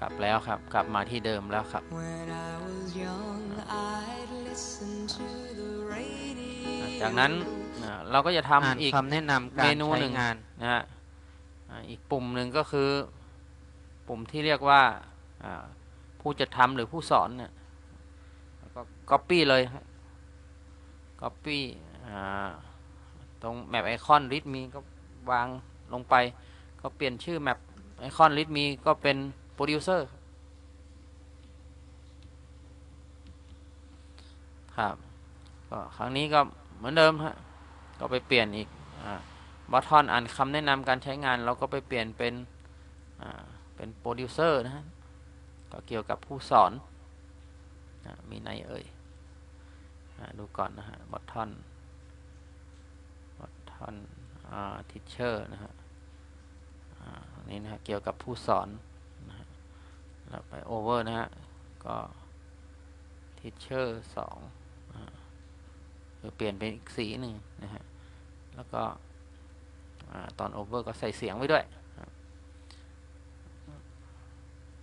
กลับแล้วครับ กลับมาที่เดิมแล้วครับ When I was young, I'd listen to the radio. จากนั้นอ่าเราก็จะอ่านทำอีกคำแนะนำการเมนูหใช้นึ่งงานนะฮะอ่าอีกปุ่มหนึ่งก็คือ ปุ่มที่เรียกว่าอ่าผู้จะทำหรือผู้สอนเนี่ยแล้วก็ copy เลยฮะ copy อ่าตรงแมปไอคอน read me ก็วางลงไป ก็เปลี่ยนชื่อแมปไอค อน read me ก็เป็น producer ครับก็ครั้งนี้ก็เหมือนเดิมฮะก็ไปเปลี่ยนอีกบัตทอนอ่านคำแนะนำการใช้งานเราก็ไปเปลี่ยนเป็นเป็นโปรดิวเซอร์นะฮะก็เกี่ยวกับผู้สอนอมีไหนเอ่ยอดูก่อนนะฮะบัตทอนบัตทอนทิเชอร์นะฮะอันนี้นะฮะเกี่ยวกับผู้สอน แล้วไปโอเวอร์นะฮะ ก็ทิเชอร์สองคือเปลี่ยนเป็นอีกสีหนึ่งนะฮะ แล้วก็อตอนโอเวอร์ก็ใส่เสียงไว้ด้วย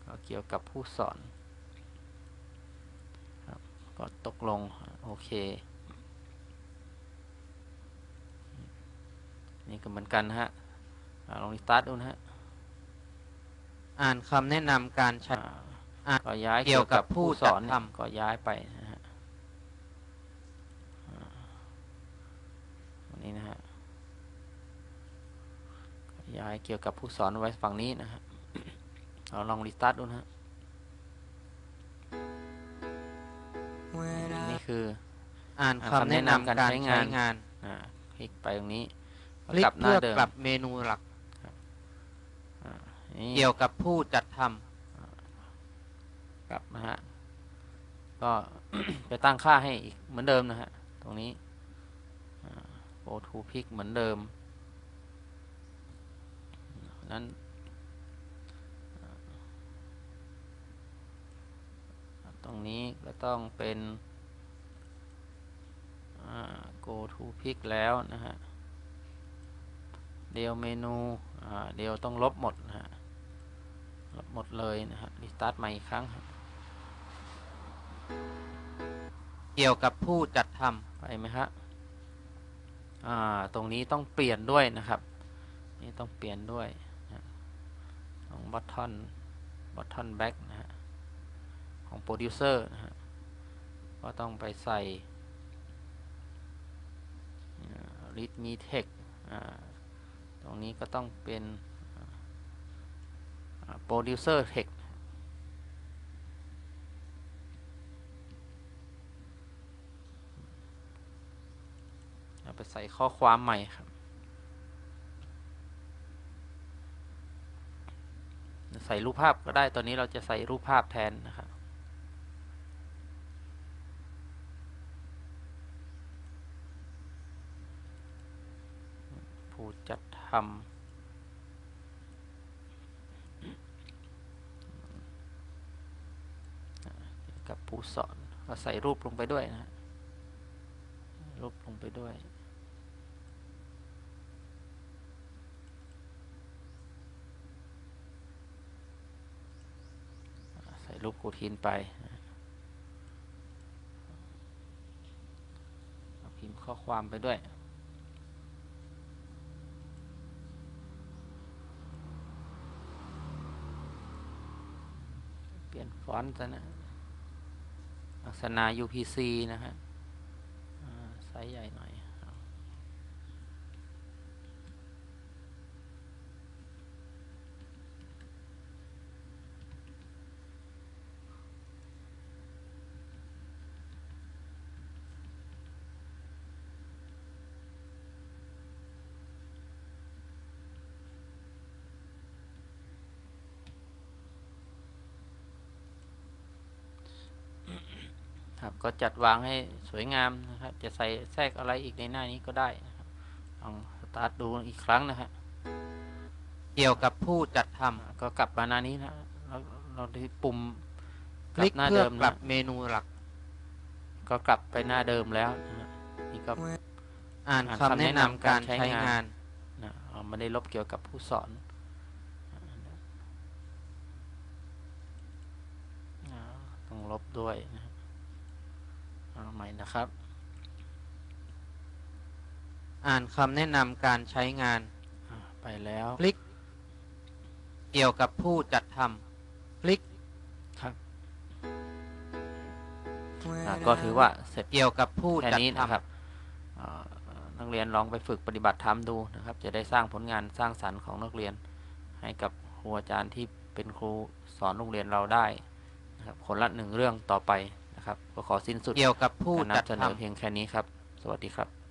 ก็เกี่ยวกับผู้สอนก็ตกลง โอเค นี่ก็เหมือนกันนะฮะลองรีสตาร์ทดูนะฮะ อ่านคำแนะนำการใช้อ่าอะก็ย้ายเกี่ยวกับผู้สอนจัดเนี่ยทำก็ย้ายไปนะฮะอ่าอันนี้นะฮะก็ย้ายเกี่ยวกับผู้สอนไว้ฝั่งนี้นะฮะเราลองรีสตาร์ทดูนะฮะ When นี่ I คืออ่านอ่านคำแนะนำการใช้งานอ่าคลิกไปตรงนี้ก็คลิกกลับหน้าเพื่อเดิมกลับเมนูหลัก นี่เกี่ยวกับผู้จัดทกลับนะฮะ ก็ไปตั้งค่าให้อีกเหมือนเดิมนะฮะ ตรงนี้อ่า go to pick เหมือนเดิม นั้นอ่าตรงนี้ก็ต้องเป็นอ่า go to pick แล้วนะฮะ เดียวเมนูอ่าเดียวต้องลบหมดนะฮะลบ หมดเลยนะฮะรีสตาร์ทใหม่อีกครั้ง เกี่ยวกับผู้จัดทำไปไหมฮะอ่าตรงนี้ต้องเปลี่ยนด้วยนะครับ นี่ต้องเปลี่ยนด้วยของบัตทอนบัตทอนแบ็กนะฮะของโปรดิวเซอร์นะฮะก็ต้องไปใส่ read me text อ่าตรงนี้ก็ต้องเป็น โปรดิวเซอร์เทคเอาไปใส่ข้อความใหม่ครับ ใส่รูปภาพก็ได้ ตอนนี้เราจะใส่รูปภาพแทนนะครับผู้จัดทำ กูสอนก็ใส่รูปลงไปด้วยนะฮะรูปลงไปด้วยใส่รูปกูทินไปพิมพ์ข้อความไปด้วยเปลี่ยนฟอนต์ซะนะ ลักษณะ UPC นะฮะไซส์ใหญ่หน่อย ครับครับ ก็จัดวางให้สวยงามนะครับ จะใส่แทรกอะไรอีกในหน้านี้ก็ได้นะครับลองสตาร์ทดูอีกครั้งนะฮะำเกี่ยวกับผู้จัดทก็กลับมาหน้านี้นะเราเราที่ปุ่มำกคลัลิบกหน้าเพื่อเดิมกลันะบเมนูหลัก ก็กลับไปหน้าเดิมแล้วนะฮะนี่ก็ อ่านอ่านคำคำแนะแนะนำนำการการใช้ใช้งานงาน นะเราไม่ได้ลบเกี่ยวกับผู้สอนด้วยนะ เอาใหม่นะครับ อ่านคำแนะนำการใช้งานอ่าไปแล้วคลิก เกี่ยวกับผู้จัดทำคลิกครับ When อ่าก็ถือว่าเสร็จเกี่ยวกับผู้แค่จัดนี้ทนะครับอ่านักเรียนลองไปฝึกปฏิบัติธรรมดูนะครับ จะได้สร้างผลงานสร้างสรรค์ของนักเรียน ให้กับครูอาจารย์ที่เป็นครูสอนโรงเรียนเราได้นะครับคนละหนึ่งเรื่องต่อไป นะครับก็ขอสิ้นสุดำเกี่ยวกับผู้การจัดนำเสนอทำเพียงแค่นี้ครับ สวัสดีครับ